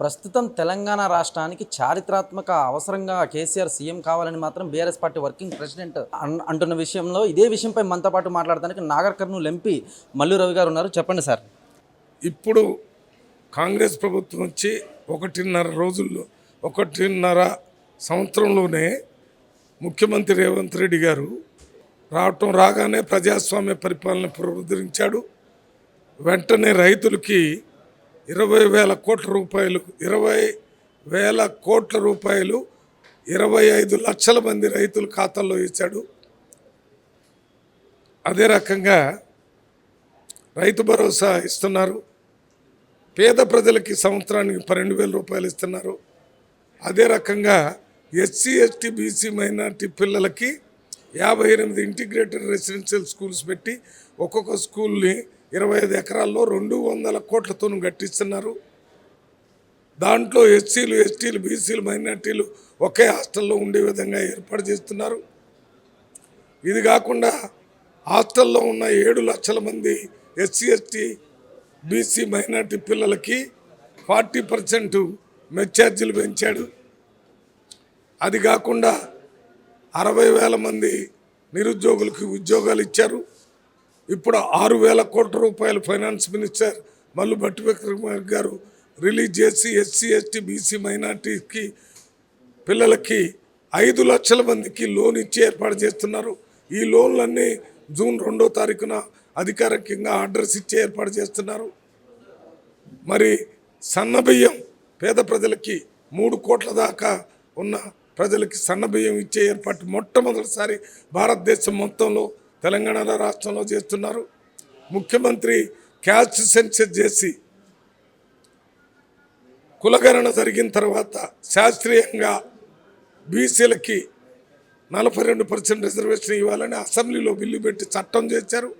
ప్రస్తుతం తెలంగాణ రాష్ట్రానికి చారిత్రాత్మక అవసరంగా కేసీఆర్ సీఎం కావాలని మాత్రం బీఆర్ఎస్ పార్టీ వర్కింగ్ ప్రెసిడెంట్ అన్- అంటున్న విషయంలో ఇదే విషయంపై మనతో పాటు మాట్లాడడానికి నాగర్ కర్నూలు ఎంపీ మల్లు రవి గారు ఉన్నారు. చెప్పండి సార్. ఇప్పుడు కాంగ్రెస్ ప్రభుత్వం వచ్చి ఒకటిన్నర రోజుల్లో ఒకటిన్నర సంవత్సరంలోనే ముఖ్యమంత్రి రేవంత్ రెడ్డి గారు రావటం రాగానే ప్రజాస్వామ్య పరిపాలన పునరుద్ధరించాడు. వెంటనే రైతులకి ఇరవై వేల కోట్ల రూపాయలు ఇరవై వేల కోట్ల రూపాయలు ఇరవై ఐదు లక్షల మంది రైతుల ఖాతాల్లో ఇచ్చాడు. అదే రకంగా రైతు భరోసా ఇస్తున్నారు. పేద ప్రజలకి సంవత్సరానికి పన్నెండు వేల రూపాయలు ఇస్తున్నారు. అదే రకంగా ఎస్సీ ఎస్టీ బీసీ మైనార్టీ పిల్లలకి యాభై ఎనిమిది ఇంటిగ్రేటెడ్ రెసిడెన్షియల్ స్కూల్స్ పెట్టి ఒక్కొక్క స్కూల్ని ఇరవై ఐదు ఎకరాల్లో రెండు వందల కోట్లతో కట్టిస్తున్నారు దాంట్లో ఎస్సీలు ఎస్టీలు బీసీలు మైనార్టీలు ఒకే హాస్టల్లో ఉండే విధంగా ఏర్పాటు చేస్తున్నారు. ఇది కాకుండా హాస్టల్లో ఉన్న ఏడు లక్షల మంది ఎస్సీ ఎస్టీ బీసీ మైనార్టీ పిల్లలకి ఫార్టీ పర్సెంట్ మెచ్చార్జీలు పెంచాడు. అది కాకుండా అరవై వేల మంది నిరుద్యోగులకి ఉద్యోగాలు ఇచ్చారు. ఇప్పుడు ఆరు వేల కోట్ల రూపాయలు ఫైనాన్స్ మినిస్టర్ మల్లు భట్టి విక్రమార్ గారు రిలీజ్ చేసి ఎస్సీ ఎస్టీ బీసీ మైనార్టీకి పిల్లలకి ఐదు లక్షల మందికి లోన్ ఇచ్చి ఏర్పాటు చేస్తున్నారు. ఈ లోన్లన్నీ జూన్ రెండో తారీఖున అధికారికంగా ఆర్డర్స్ ఇచ్చి ఏర్పాటు చేస్తున్నారు. మరి సన్న బియ్యం పేద ప్రజలకి మూడు కోట్ల దాకా ఉన్న ప్రజలకి సన్న బియ్యం ఇచ్చే ఏర్పాటు మొట్టమొదటిసారి భారతదేశం మొత్తంలో తెలంగాణ రాష్ట్రంలో చేస్తున్నారు. ముఖ్యమంత్రి క్యాస్ట్ సెన్సెస్ చేసి కులగణన జరిగిన తర్వాత శాస్త్రీయంగా బీసీలకి నలభై రెండు పర్సెంట్ రిజర్వేషన్ ఇవ్వాలని అసెంబ్లీలో బిల్లు పెట్టి చట్టం చేశారు.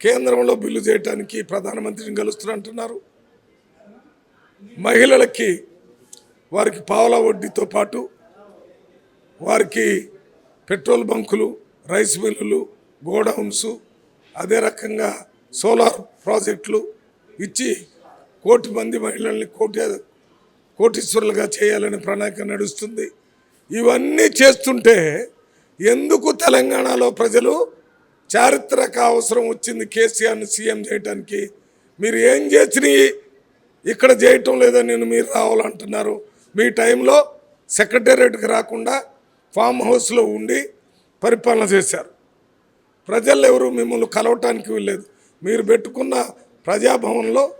కేంద్రంలో బిల్లు చేయడానికి ప్రధానమంత్రిని కలుస్తున్నట్టున్నారు మహిళలకి వారికి పావుల వడ్డీతో పాటు వారికి పెట్రోల్ బంకులు రైస్ మిల్లులు గోడౌన్స్ అదే రకంగా సోలార్ ప్రాజెక్టులు ఇచ్చి కోటి మంది మహిళల్ని కోటి కోటీశ్వరులుగా చేయాలని ప్రణాళిక నడుస్తుంది. ఇవన్నీ చేస్తుంటే ఎందుకు తెలంగాణలో ప్రజలు చారిత్రక అవసరం వచ్చింది కేసీఆర్ని సీఎం చేయడానికి మీరు ఏం చేసినవి ఇక్కడ చేయటం లేదని నేను మీరు రావాలంటున్నారు. మీ టైంలో సెక్రటేరియట్కి రాకుండా ఫామ్ హౌస్లో ఉండి పరిపాలన చేశారు. ప్రజలు ఎవరు మిమ్మల్ని కలవటానికి లేదు మీరు పెట్టుకున్న ప్రజాభవన్లో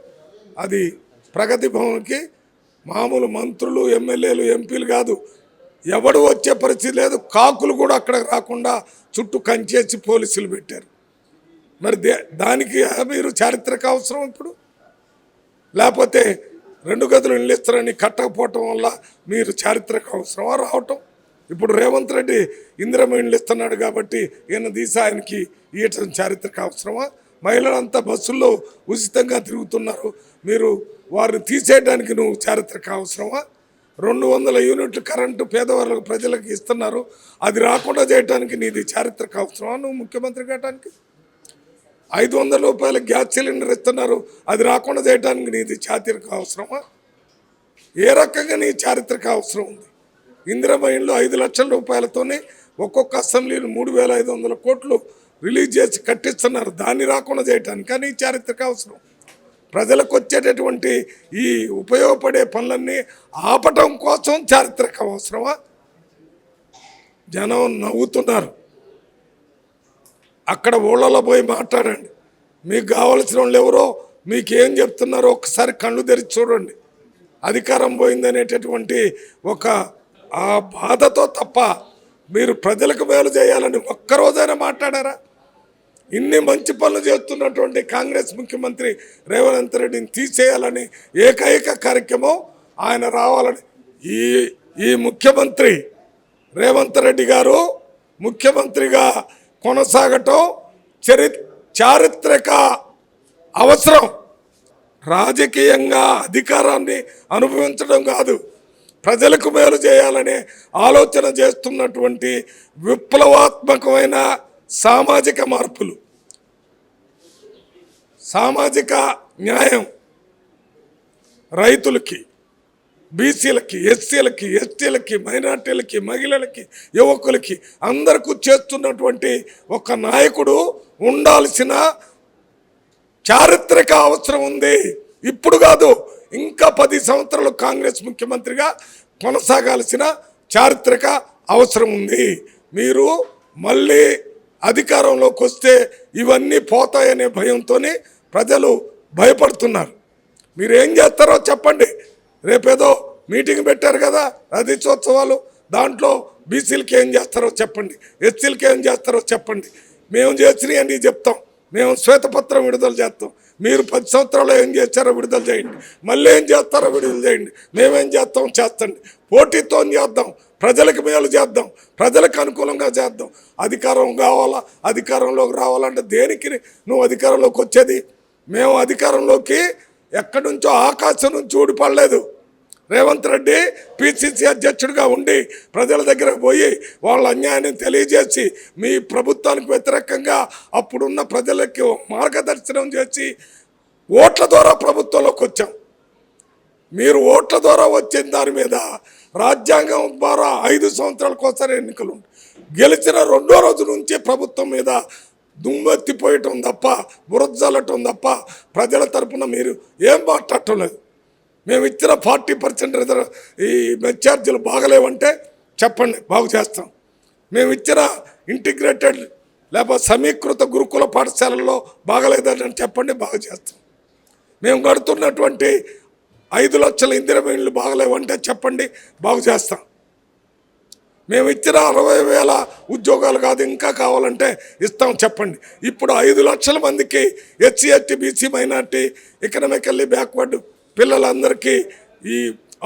అది ప్రగతి భవన్కి మామూలు మంత్రులు ఎమ్మెల్యేలు ఎంపీలు కాదు. ఎవడు వచ్చే పరిస్థితి లేదు. కాకులు కూడా అక్కడ రాకుండా చుట్టూ కంచేసి పోలీసులు పెట్టారు. మరి దే- దానికి మీరు చారిత్రక అవసరం ఇప్పుడు? లేకపోతే రెండు గదులు ఇల్లు కట్టకపోవటం వల్ల మీరు చారిత్రక అవసరమా? రావటం? ఇప్పుడు రేవంత్ రెడ్డి ఇందిరమ్మ ఇస్తున్నాడు కాబట్టి ఈయన తీసి ఆయనకి చారిత్రక అవసరమా? మహిళలంతా బస్సుల్లో ఉచితంగా తిరుగుతున్నారు. మీరు వారిని తీసేయడానికి నువ్వు చారిత్రక అవసరమా? రెండు వందల యూనిట్లు కరెంటు పేదవాళ్ళకు ప్రజలకు ఇస్తున్నారు. అది రాకుండా చేయడానికి నీది చారిత్రక అవసరమా నువ్వు ముఖ్యమంత్రి కావడానికి ఐదు వందల రూపాయల గ్యాస్ సిలిండర్ ఇస్తున్నారు. అది రాకుండా చేయడానికి నీది చారిత్రక అవసరమా? ఏ రకంగా నీ చారిత్రక అవసరం ఉంది? ఇందిరామయంలో ఐదు లక్షల రూపాయలతోనే ఒక్కొక్క అసెంబ్లీలు మూడు వేల ఐదు వందల కోట్లు రిలీజ్ చేసి కట్టిస్తున్నారు. దాన్ని రాకుండా చేయటానికి కానీ ఈ చారిత్రక అవసరం. ప్రజలకు వచ్చేటటువంటి ఈ ఉపయోగపడే పనులన్నీ ఆపటం కోసం చారిత్రక అవసరమా? జనం నవ్వుతున్నారు. అక్కడ ఊళ్ళలో పోయి మాట్లాడండి. మీకు కావలసిన వాళ్ళు ఎవరో మీకేం చెప్తున్నారో ఒకసారి కళ్ళు తెరిచి చూడండి. అధికారం పోయిందనేటటువంటి ఒక ఆ బాధతో తప్ప మీరు ప్రజలకు మేలు చేయాలని ఒక్కరోజైనా మాట్లాడారా? ఇన్ని మంచి పనులు చేస్తున్నటువంటి కాంగ్రెస్ ముఖ్యమంత్రి రేవంత్ రెడ్డిని తీసేయాలని ఏకైక కార్యక్రమం ఆయన రావాలని ఈ ఈ ముఖ్యమంత్రి రేవంత్ రెడ్డి గారు ముఖ్యమంత్రిగా కొనసాగటం చరి చారిత్రక అవసరం. రాజకీయంగా అధికారాన్ని అనుభవించడం కాదు. ప్రజలకు మేలు చేయాలనే ఆలోచన చేస్తున్నటువంటి విప్లవాత్మకమైన సామాజిక మార్పులు. సామాజిక న్యాయం రైతులకి బీసీలకి ఎస్సీలకి ఎస్టీలకి మైనార్టీలకి మహిళలకి యువకులకి అందరికీ చేస్తున్నటువంటి ఒక నాయకుడు ఉండాల్సిన చారిత్రక అవసరం ఉంది. ఇప్పుడు కాదు ఇంకా పది సంవత్సరాలు కాంగ్రెస్ ముఖ్యమంత్రిగా కొనసాగాల్సిన చారిత్రక అవసరం ఉంది. మీరు మళ్ళీ అధికారంలోకి వస్తే ఇవన్నీ పోతాయనే భయంతోనే ప్రజలు భయపడుతున్నారు. మీరు ఏం చేస్తారో చెప్పండి. రేపేదో మీటింగ్ పెట్టారు కదా రథోత్సవాలు. దాంట్లో బీసీలకి ఏం చేస్తారో చెప్పండి. ఎస్సీలకి ఏం చేస్తారో చెప్పండి. మేము చేసినవి అన్నీ చెప్తాం. మేము శ్వేతపత్రం విడుదల చేస్తాం. మీరు పది సంవత్సరాలు ఏం చేస్తారో విడుదల చేయండి. మళ్ళీ ఏం చేస్తారో విడుదల చేయండి. మేమేం చేస్తాం చేస్తండి. పోటీతో చేద్దాం. ప్రజలకు మేలు చేద్దాం. ప్రజలకు అనుకూలంగా చేద్దాం. అధికారం కావాలా? అధికారంలోకి రావాలంటే దేనికి నువ్వు అధికారంలోకి వచ్చేది? మేము అధికారంలోకి ఎక్కడి నుంచో ఆకాశం నుంచి ఊడిపడలేదు. రేవంత్ రెడ్డి పిసిసి అధ్యక్షుడిగా ఉండి ప్రజల దగ్గరకు పోయి వాళ్ళ అన్యాయాన్ని తెలియజేసి మీ ప్రభుత్వానికి వ్యతిరేకంగా అప్పుడున్న ప్రజలకి మార్గదర్శనం చేసి ఓట్ల ద్వారా ప్రభుత్వంలోకి వచ్చాం. మీరు ఓట్ల ద్వారా వచ్చిన దాని మీద రాజ్యాంగం ద్వారా ఐదు సంవత్సరాలకు ఒకసారి ఎన్నికలు గెలిచిన రెండో రోజు నుంచే ప్రభుత్వం మీద దుమ్మెత్తిపోయటం తప్ప బురద చల్లటం తప్ప ప్రజల తరపున మీరు ఏం మాట్లాడటం లేదు. మేము ఇచ్చిన ఫార్టీ పర్సెంట్ రిజర్వ్ ఈ ఛార్జీలు బాగలేవంటే చెప్పండి బాగు చేస్తాం. మేము ఇచ్చిన ఇంటిగ్రేటెడ్ లేకపోతే సమీకృత గురుకుల పాఠశాలల్లో బాగలేదని చెప్పండి బాగు చేస్తాం. మేము కడుతున్నటువంటి ఐదు లక్షల ఇందిరమ ఇళ్ళు బాగలేవంటే చెప్పండి బాగు చేస్తాం. మేము ఇచ్చిన అరవై వేల ఉద్యోగాలు కాదు ఇంకా కావాలంటే ఇస్తాం చెప్పండి. ఇప్పుడు ఐదు లక్షల మందికి HC ST BC minority economically backward పిల్లలందరికీ ఈ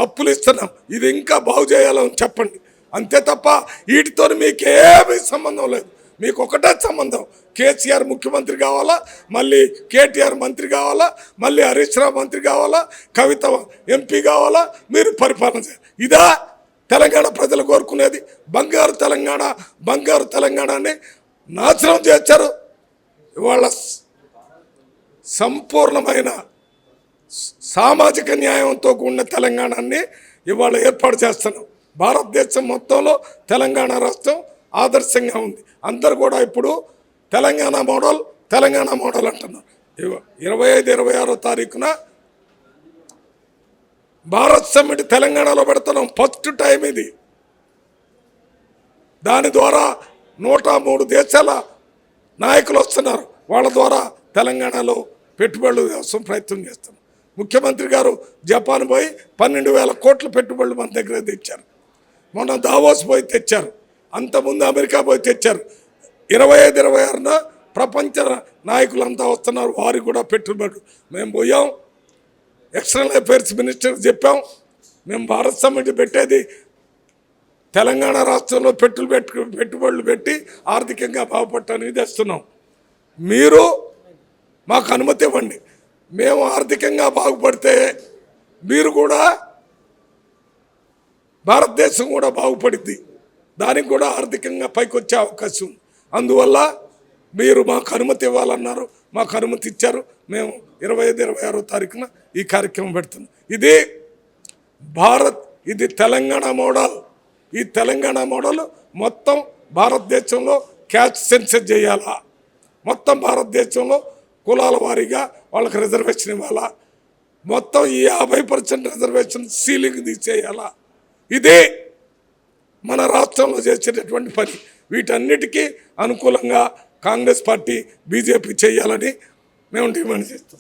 అప్పులు ఇస్తున్నాం. ఇది ఇంకా బాగు చేయాలని చెప్పండి. అంతే తప్ప వీటితో మీకు ఏమీ సంబంధం లేదు. మీకు ఒకటే సంబంధం. కేసీఆర్ ముఖ్యమంత్రి కావాలా? మళ్ళీ కేటీఆర్ మంత్రి కావాలా? మళ్ళీ హరీష్ రావు మంత్రి కావాలా? కవిత ఎంపీ కావాలా? మీరు పరిపాలన చేయాలి ఇదా తెలంగాణ ప్రజలు కోరుకునేది. బంగారు తెలంగాణ బంగారు తెలంగాణని నాశనం చేశారు. ఇవాళ సంపూర్ణమైన సామాజిక న్యాయంతో కూడిన తెలంగాణని ఇవాళ ఏర్పాటు చేస్తున్నాం. భారతదేశం మొత్తంలో తెలంగాణ రాష్ట్రం ఆదర్శంగా ఉంది. అందరు కూడా ఇప్పుడు తెలంగాణ మోడల్ తెలంగాణ మోడల్ అంటున్నారు. ఇరవై ఐదు ఇరవై ఆరో తారీఖున భారత్ సమ్మిట్ తెలంగాణలో పెడుతున్నాం. ఫస్ట్ టైం ఇది. దాని ద్వారా నూట మూడు దేశాల నాయకులు వస్తున్నారు. వాళ్ళ ద్వారా తెలంగాణలో పెట్టుబడులు కోసం ప్రయత్నం చేస్తున్నాం. ముఖ్యమంత్రి గారు జపాన్ పోయి పన్నెండు వేల కోట్ల పెట్టుబడులు మన దగ్గర తెచ్చారు. మొన్న దావోస్ పోయి తెచ్చారు. అంతకుముందు అమెరికా పోయి తెచ్చారు. ఇరవై ఐదు ఇరవై ఆరున ప్రపంచ నాయకులంతా వస్తున్నారు. వారికి కూడా పెట్టుబడులు. మేము పోయాం. ఎక్స్టర్నల్ అఫైర్స్ మినిస్టర్ చెప్పాం. మేము భారత్ సమ్మిట్ పెట్టేది తెలంగాణ రాష్ట్రంలో పెట్టులు పెట్టు పెట్టుబడులు పెట్టి ఆర్థికంగా బాగుపడటానికి తెస్తున్నాం. మీరు మాకు అనుమతి ఇవ్వండి. మేము ఆర్థికంగా బాగుపడితే మీరు కూడా భారతదేశం కూడా బాగుపడిద్ది. దానికి కూడా ఆర్థికంగా పైకి వచ్చే అవకాశం అందువల్ల మీరు మాకు అనుమతి ఇవ్వాలన్నారు మాకు అనుమతి ఇచ్చారు. మేము ఇరవై ఐదు ఇరవై ఆరో తారీఖున ఈ కార్యక్రమం పెడుతున్నాం. ఇది భారత్ ఇది తెలంగాణ మోడల్. ఈ తెలంగాణ మోడల్ మొత్తం భారతదేశంలో క్యాచ్ సెన్సర్ చేయాలా? మొత్తం భారతదేశంలో కులాల వారీగా వాళ్ళకి రిజర్వేషన్ ఇవ్వాలా? మొత్తం ఈ యాభై పర్సెంట్ రిజర్వేషన్ సీలింగ్ తీసేయాలా? ఇదే మన రాష్ట్రంలో చేసేటటువంటి పని. వీటన్నిటికీ అనుకూలంగా కాంగ్రెస్ పార్టీ బీజేపీ చేయాలని మేము డిమాండ్ చేస్తాం